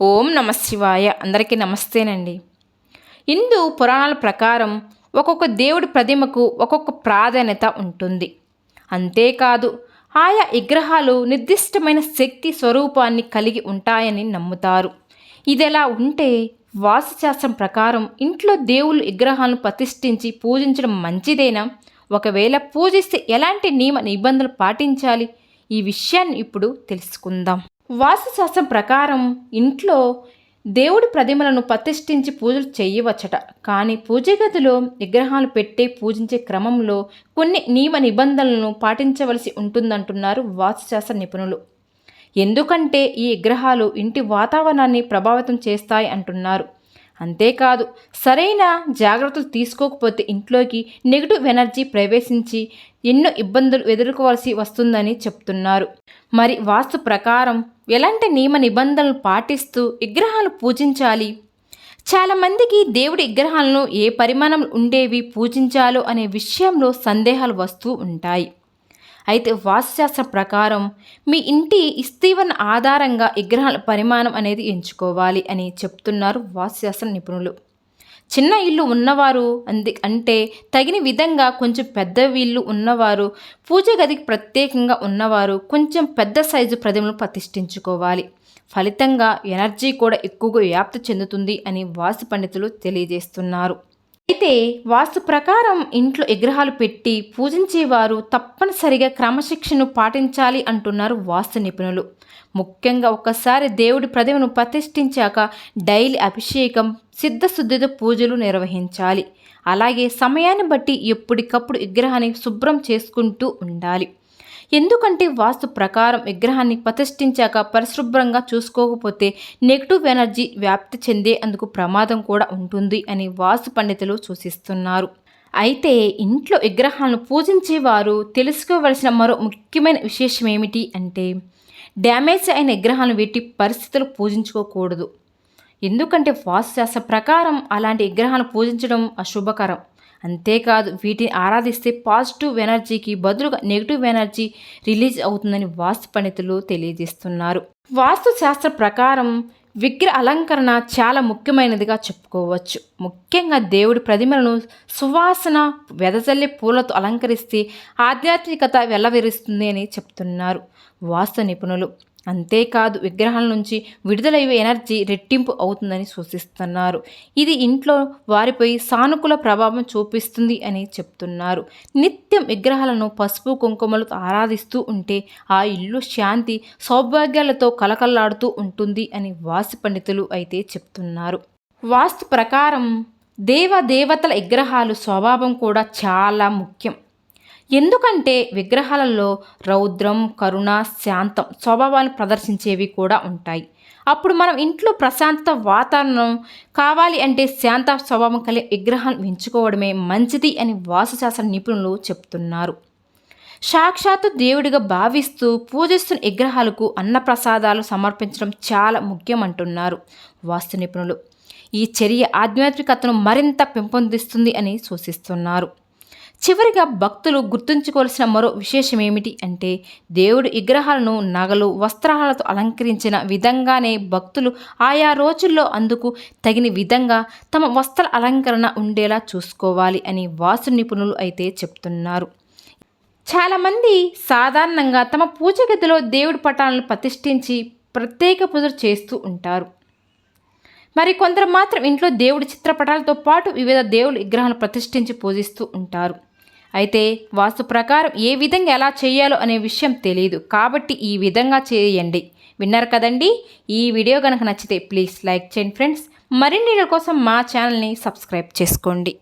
ఓం నమ శివాయ. అందరికీ నమస్తేనండి. హిందూ పురాణాల ప్రకారం ఒక్కొక్క దేవుడి ప్రతిమకు ఒక్కొక్క ప్రాధాన్యత ఉంటుంది. అంతేకాదు ఆయా విగ్రహాలు నిర్దిష్టమైన శక్తి స్వరూపాన్ని కలిగి ఉంటాయని నమ్ముతారు. ఇదెలా ఉంటే వాస్తుశాస్త్రం ప్రకారం ఇంట్లో దేవుళ్ళు విగ్రహాలను ప్రతిష్ఠించి పూజించడం మంచిదేనా? ఒకవేళ పూజిస్తే ఎలాంటి నియమ నిబంధనలు పాటించాలి? ఈ విషయాన్ని ఇప్పుడు తెలుసుకుందాం. వాస్తుశాస్త్రం ప్రకారం ఇంట్లో దేవుడి ప్రతిమలను ప్రతిష్ఠించి పూజలు చేయవచ్చట. కానీ పూజ గదిలో విగ్రహాలు పెట్టి పూజించే క్రమంలో కొన్ని నియమ నిబంధనలను పాటించవలసి ఉంటుందంటున్నారు వాస్తుశాస్త్ర నిపుణులు. ఎందుకంటే ఈ విగ్రహాలు ఇంటి వాతావరణాన్ని ప్రభావితం చేస్తాయి అంటున్నారు. అంతేకాదు సరైన జాగ్రత్తలు తీసుకోకపోతే ఇంట్లోకి నెగిటివ్ ఎనర్జీ ప్రవేశించి ఎన్నో ఇబ్బందులు ఎదుర్కోవాల్సి వస్తుందని చెప్తున్నారు. మరి వాస్తు ప్రకారం ఎలాంటి నియమ నిబంధనలు పాటిస్తూ విగ్రహాలు పూజించాలి? చాలామందికి దేవుడి విగ్రహాలను ఏ పరిమాణం ఉండేవి పూజించాలో అనే విషయంలో సందేహాలు వస్తూ ఉంటాయి. అయితే వాస్తుశాస్త్రం ప్రకారం మీ ఇంటి ఇస్తీవన ఆధారంగా విగ్రహాల పరిమాణం అనేది ఎంచుకోవాలి అని చెప్తున్నారు వాస్తుశాస్త్ర నిపుణులు. చిన్న ఇల్లు ఉన్నవారు అంది అంటే తగిన విధంగా కొంచెం పెద్ద ఇల్లు ఉన్నవారు పూజ గదికి ప్రత్యేకంగా ఉన్నవారు కొంచెం పెద్ద సైజు ప్రతిమలు ప్రతిష్ఠించుకోవాలి. ఫలితంగా ఎనర్జీ కూడా ఎక్కువగా వ్యాప్తి చెందుతుంది అని వాస్తు పండితులు తెలియజేస్తున్నారు. అయితే వాస్తు ప్రకారం ఇంట్లో విగ్రహాలు పెట్టి పూజించేవారు తప్పనిసరిగా క్రమశిక్షను పాటించాలి అంటున్నారు వాస్తు నిపుణులు. ముఖ్యంగా ఒక్కసారి దేవుడి ప్రతిమను ప్రతిష్ఠించాక డైలీ అభిషేకం సిద్ధశుద్ధితో పూజలు నిర్వహించాలి. అలాగే సమయాన్ని బట్టి ఎప్పటికప్పుడు విగ్రహాన్ని శుభ్రం చేసుకుంటూ ఉండాలి. ఎందుకంటే వాస్తు ప్రకారం విగ్రహాన్ని ప్రతిష్ఠించాక పరిశుభ్రంగా చూసుకోకపోతే నెగిటివ్ ఎనర్జీ వ్యాప్తి చెందే అందుకు ప్రమాదం కూడా ఉంటుంది అని వాస్తు పండితులు సూచిస్తున్నారు. అయితే ఇంట్లో విగ్రహాలను పూజించేవారు తెలుసుకోవలసిన మరో ముఖ్యమైన విశేషం ఏమిటి అంటే డ్యామేజ్ అయిన విగ్రహాలను పెట్టి పరిస్థితులు పూజించుకోకూడదు. ఎందుకంటే వాస్తుశాస్త్ర ప్రకారం అలాంటి విగ్రహాలను పూజించడం అశుభకరం. అంతేకాదు వీటిని ఆరాధిస్తే పాజిటివ్ ఎనర్జీకి బదులుగా నెగిటివ్ ఎనర్జీ రిలీజ్ అవుతుందని వాస్తు పండితులు తెలియజేస్తున్నారు. వాస్తు శాస్త్ర ప్రకారం విగ్రహ అలంకరణ చాలా ముఖ్యమైనదిగా చెప్పుకోవచ్చు. ముఖ్యంగా దేవుడి ప్రతిమలను సువాసన వెదజల్లే పూలతో అలంకరిస్తే ఆధ్యాత్మికత వెల్లవిరుస్తుంది అని చెప్తున్నారు వాస్తు నిపుణులు. అంతేకాదు విగ్రహాల నుంచి విడుదలయ్యే ఎనర్జీ రెట్టింపు అవుతుందని సూచిస్తున్నారు. ఇది ఇంట్లో వారిపై సానుకూల ప్రభావం చూపిస్తుంది అని చెప్తున్నారు. నిత్యం విగ్రహాలను పసుపు కుంకుమలు ఆరాధిస్తూ ఉంటే ఆ ఇల్లు శాంతి సౌభాగ్యాలతో కలకల్లాడుతూ ఉంటుంది అని వాసి పండితులు అయితే చెప్తున్నారు. వాస్తు ప్రకారం దేవ దేవతల విగ్రహాలు స్వభావం కూడా చాలా ముఖ్యం. ఎందుకంటే విగ్రహాలలో రౌద్రం కరుణ శాంతం స్వభావాన్ని ప్రదర్శించేవి కూడా ఉంటాయి. అప్పుడు మనం ఇంట్లో ప్రశాంతత వాతావరణం కావాలి అంటే శాంత స్వభావం కలిగే విగ్రహాన్ని ఎంచుకోవడమే మంచిది అని వాస్తుశాస్త్ర నిపుణులు చెప్తున్నారు. సాక్షాత్తు దేవుడిగా భావిస్తూ పూజిస్తున్న విగ్రహాలకు అన్నప్రసాదాలు సమర్పించడం చాలా ముఖ్యం అంటున్నారు వాస్తు నిపుణులు. ఈ చర్య ఆధ్యాత్మికతను మరింత పెంపొందిస్తుంది అని సూచిస్తున్నారు. చివరిగా భక్తులు గుర్తుంచుకోవాల్సిన మరో విశేషం ఏమిటి అంటే దేవుడు విగ్రహాలను నగలు వస్త్రాలతో అలంకరించిన విధంగానే భక్తులు ఆయా రోజుల్లో అందుకు తగిన విధంగా తమ వస్త్ర అలంకరణ ఉండేలా చూసుకోవాలి అని వాసు నిపుణులు అయితే చెప్తున్నారు. చాలామంది సాధారణంగా తమ పూజ గదిలో దేవుడి పటాలను ప్రతిష్ఠించి ప్రత్యేక పూజలు చేస్తూ ఉంటారు. మరి కొందరు మాత్రం ఇంట్లో దేవుడి చిత్రపటాలతో పాటు వివిధ దేవుడి విగ్రహాలను ప్రతిష్ఠించి పూజిస్తూ ఉంటారు. అయితే వాస్తు ప్రకారం ఏ విధంగా ఎలా చేయాలో అనే విషయం తెలియదు కాబట్టి ఈ విధంగా చేయండి. విన్నారు కదండి? ఈ వీడియో కనుక నచ్చితే ప్లీజ్ లైక్ చేయండి ఫ్రెండ్స్. మరిన్ని కోసం మా ఛానల్ని సబ్స్క్రైబ్ చేసుకోండి.